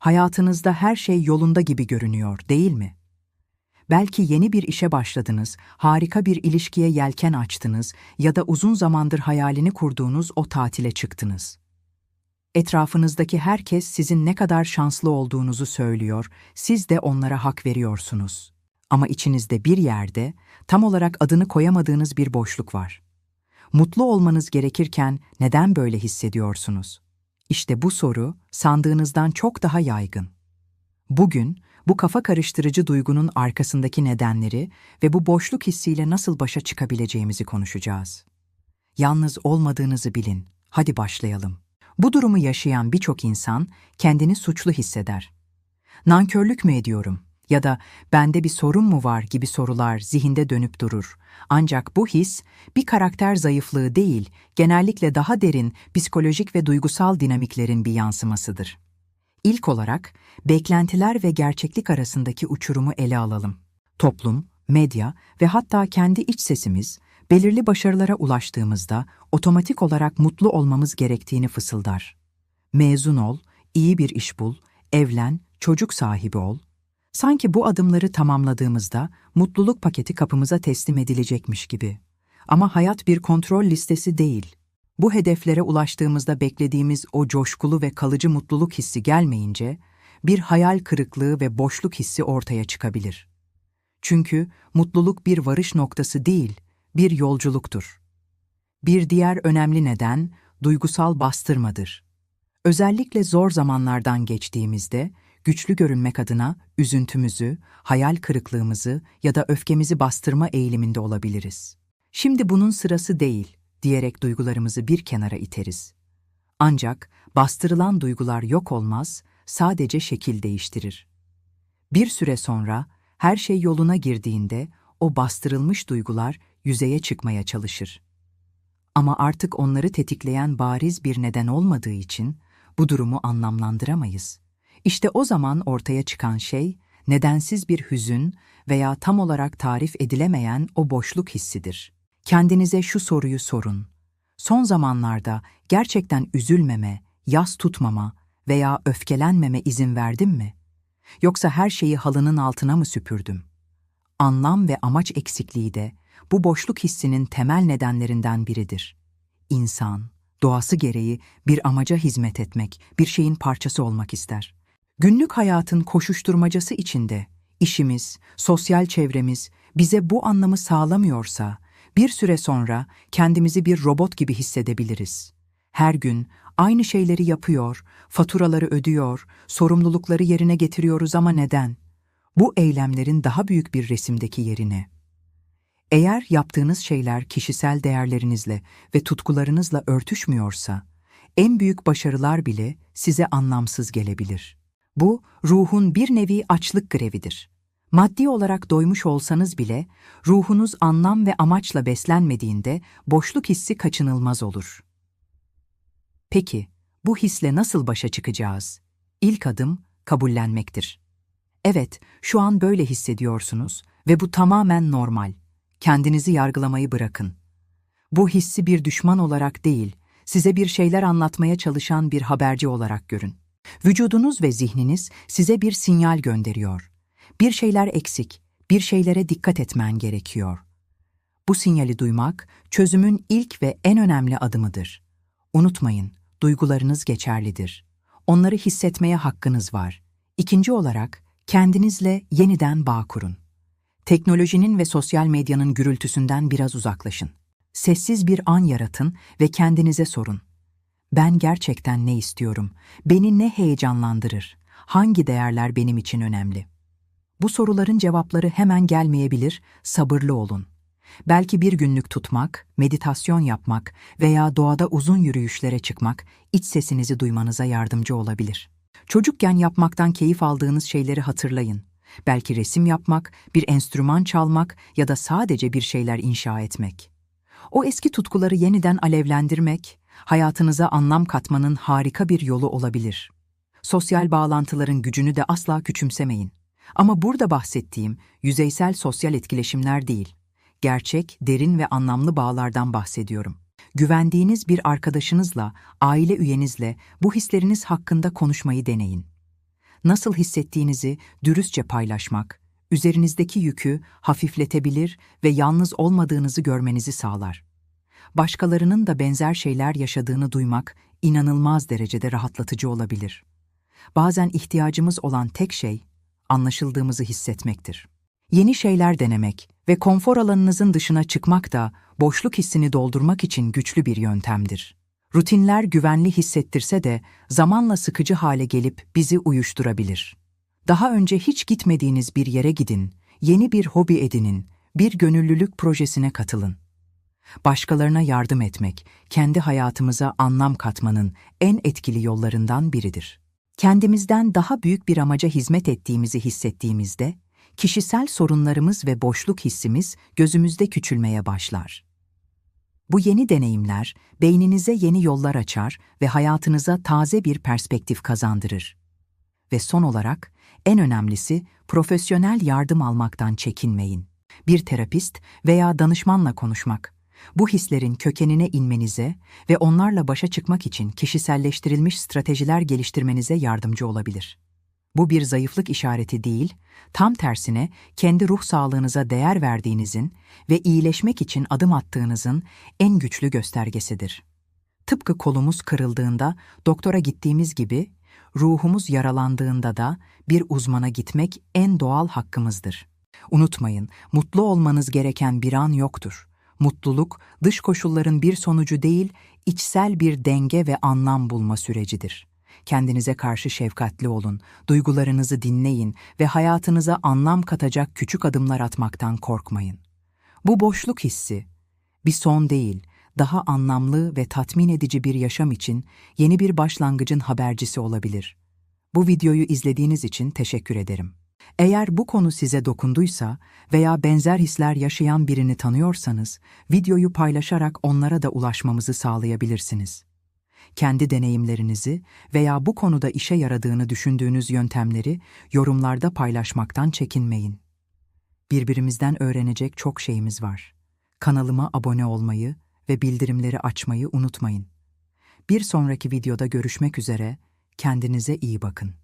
hayatınızda her şey yolunda gibi görünüyor, değil mi? Belki yeni bir işe başladınız, harika bir ilişkiye yelken açtınız ya da uzun zamandır hayalini kurduğunuz o tatile çıktınız. Etrafınızdaki herkes sizin ne kadar şanslı olduğunuzu söylüyor, siz de onlara hak veriyorsunuz. Ama içinizde bir yerde tam olarak adını koyamadığınız bir boşluk var. Mutlu olmanız gerekirken neden böyle hissediyorsunuz? İşte bu soru sandığınızdan çok daha yaygın. Bugün bu kafa karıştırıcı duygunun arkasındaki nedenleri ve bu boşluk hissiyle nasıl başa çıkabileceğimizi konuşacağız. Yalnız olmadığınızı bilin. Hadi başlayalım. Bu durumu yaşayan birçok insan kendini suçlu hisseder. Nankörlük mü ediyorum ya da bende bir sorun mu var gibi sorular zihinde dönüp durur. Ancak bu his bir karakter zayıflığı değil, genellikle daha derin psikolojik ve duygusal dinamiklerin bir yansımasıdır. İlk olarak beklentiler ve gerçeklik arasındaki uçurumu ele alalım. Toplum, medya ve hatta kendi iç sesimiz belirli başarılara ulaştığımızda otomatik olarak mutlu olmamız gerektiğini fısıldar. Mezun ol, iyi bir iş bul, evlen, çocuk sahibi ol. Sanki bu adımları tamamladığımızda mutluluk paketi kapımıza teslim edilecekmiş gibi. Ama hayat bir kontrol listesi değil. Bu hedeflere ulaştığımızda beklediğimiz o coşkulu ve kalıcı mutluluk hissi gelmeyince, bir hayal kırıklığı ve boşluk hissi ortaya çıkabilir. Çünkü mutluluk bir varış noktası değil, bir yolculuktur. Bir diğer önemli neden duygusal bastırmadır. Özellikle zor zamanlardan geçtiğimizde güçlü görünmek adına üzüntümüzü, hayal kırıklığımızı ya da öfkemizi bastırma eğiliminde olabiliriz. Şimdi bunun sırası değil diyerek duygularımızı bir kenara iteriz. Ancak bastırılan duygular yok olmaz, sadece şekil değiştirir. Bir süre sonra her şey yoluna girdiğinde o bastırılmış duygular yüzeye çıkmaya çalışır. Ama artık onları tetikleyen bariz bir neden olmadığı için bu durumu anlamlandıramayız. İşte o zaman ortaya çıkan şey nedensiz bir hüzün veya tam olarak tarif edilemeyen o boşluk hissidir. Kendinize şu soruyu sorun. Son zamanlarda gerçekten üzülmeme, yas tutmama veya öfkelenmeme izin verdim mi? Yoksa her şeyi halının altına mı süpürdüm? Anlam ve amaç eksikliği de bu boşluk hissinin temel nedenlerinden biridir. İnsan, doğası gereği bir amaca hizmet etmek, bir şeyin parçası olmak ister. Günlük hayatın koşuşturmacası içinde işimiz, sosyal çevremiz bize bu anlamı sağlamıyorsa, bir süre sonra kendimizi bir robot gibi hissedebiliriz. Her gün aynı şeyleri yapıyor, faturaları ödüyor, sorumlulukları yerine getiriyoruz ama neden? Bu eylemlerin daha büyük bir resimdeki yerine. Eğer yaptığınız şeyler kişisel değerlerinizle ve tutkularınızla örtüşmüyorsa, en büyük başarılar bile size anlamsız gelebilir. Bu, ruhun bir nevi açlık grevidir. Maddi olarak doymuş olsanız bile, ruhunuz anlam ve amaçla beslenmediğinde boşluk hissi kaçınılmaz olur. Peki, bu hisle nasıl başa çıkacağız? İlk adım kabullenmektir. Evet, şu an böyle hissediyorsunuz ve bu tamamen normal. Kendinizi yargılamayı bırakın. Bu hissi bir düşman olarak değil, size bir şeyler anlatmaya çalışan bir haberci olarak görün. Vücudunuz ve zihniniz size bir sinyal gönderiyor. Bir şeyler eksik, bir şeylere dikkat etmen gerekiyor. Bu sinyali duymak, çözümün ilk ve en önemli adımıdır. Unutmayın, duygularınız geçerlidir. Onları hissetmeye hakkınız var. İkinci olarak, kendinizle yeniden bağ kurun. Teknolojinin ve sosyal medyanın gürültüsünden biraz uzaklaşın. Sessiz bir an yaratın ve kendinize sorun. Ben gerçekten ne istiyorum? Beni ne heyecanlandırır? Hangi değerler benim için önemli? Bu soruların cevapları hemen gelmeyebilir, sabırlı olun. Belki bir günlük tutmak, meditasyon yapmak veya doğada uzun yürüyüşlere çıkmak iç sesinizi duymanıza yardımcı olabilir. Çocukken yapmaktan keyif aldığınız şeyleri hatırlayın. Belki resim yapmak, bir enstrüman çalmak ya da sadece bir şeyler inşa etmek. O eski tutkuları yeniden alevlendirmek, hayatınıza anlam katmanın harika bir yolu olabilir. Sosyal bağlantıların gücünü de asla küçümsemeyin. Ama burada bahsettiğim yüzeysel sosyal etkileşimler değil. Gerçek, derin ve anlamlı bağlardan bahsediyorum. Güvendiğiniz bir arkadaşınızla, aile üyenizle bu hisleriniz hakkında konuşmayı deneyin. nasıl hissettiğinizi dürüstçe paylaşmak, üzerinizdeki yükü hafifletebilir ve yalnız olmadığınızı görmenizi sağlar. Başkalarının da benzer şeyler yaşadığını duymak inanılmaz derecede rahatlatıcı olabilir. Bazen ihtiyacımız olan tek şey anlaşıldığımızı hissetmektir. Yeni şeyler denemek ve konfor alanınızın dışına çıkmak da boşluk hissini doldurmak için güçlü bir yöntemdir. Rutinler güvenli hissettirse de zamanla sıkıcı hale gelip bizi uyuşturabilir. Daha önce hiç gitmediğiniz bir yere gidin, yeni bir hobi edinin, bir gönüllülük projesine katılın. Başkalarına yardım etmek, kendi hayatımıza anlam katmanın en etkili yollarından biridir. Kendimizden daha büyük bir amaca hizmet ettiğimizi hissettiğimizde, kişisel sorunlarımız ve boşluk hissimiz gözümüzde küçülmeye başlar. Bu yeni deneyimler beyninize yeni yollar açar ve hayatınıza taze bir perspektif kazandırır. Ve son olarak en önemlisi profesyonel yardım almaktan çekinmeyin. Bir terapist veya danışmanla konuşmak, bu hislerin kökenine inmenize ve onlarla başa çıkmak için kişiselleştirilmiş stratejiler geliştirmenize yardımcı olabilir. Bu bir zayıflık işareti değil, tam tersine kendi ruh sağlığınıza değer verdiğinizin ve iyileşmek için adım attığınızın en güçlü göstergesidir. Tıpkı kolumuz kırıldığında doktora gittiğimiz gibi, ruhumuz yaralandığında da bir uzmana gitmek en doğal hakkımızdır. Unutmayın, mutlu olmanız gereken bir an yoktur. Mutluluk, dış koşulların bir sonucu değil, içsel bir denge ve anlam bulma sürecidir. Kendinize karşı şefkatli olun, duygularınızı dinleyin ve hayatınıza anlam katacak küçük adımlar atmaktan korkmayın. Bu boşluk hissi, bir son değil, daha anlamlı ve tatmin edici bir yaşam için yeni bir başlangıcın habercisi olabilir. Bu videoyu izlediğiniz için teşekkür ederim. Eğer bu konu size dokunduysa veya benzer hisler yaşayan birini tanıyorsanız, videoyu paylaşarak onlara da ulaşmamızı sağlayabilirsiniz. Kendi deneyimlerinizi veya bu konuda işe yaradığını düşündüğünüz yöntemleri yorumlarda paylaşmaktan çekinmeyin. Birbirimizden öğrenecek çok şeyimiz var. Kanalıma abone olmayı ve bildirimleri açmayı unutmayın. Bir sonraki videoda görüşmek üzere, kendinize iyi bakın.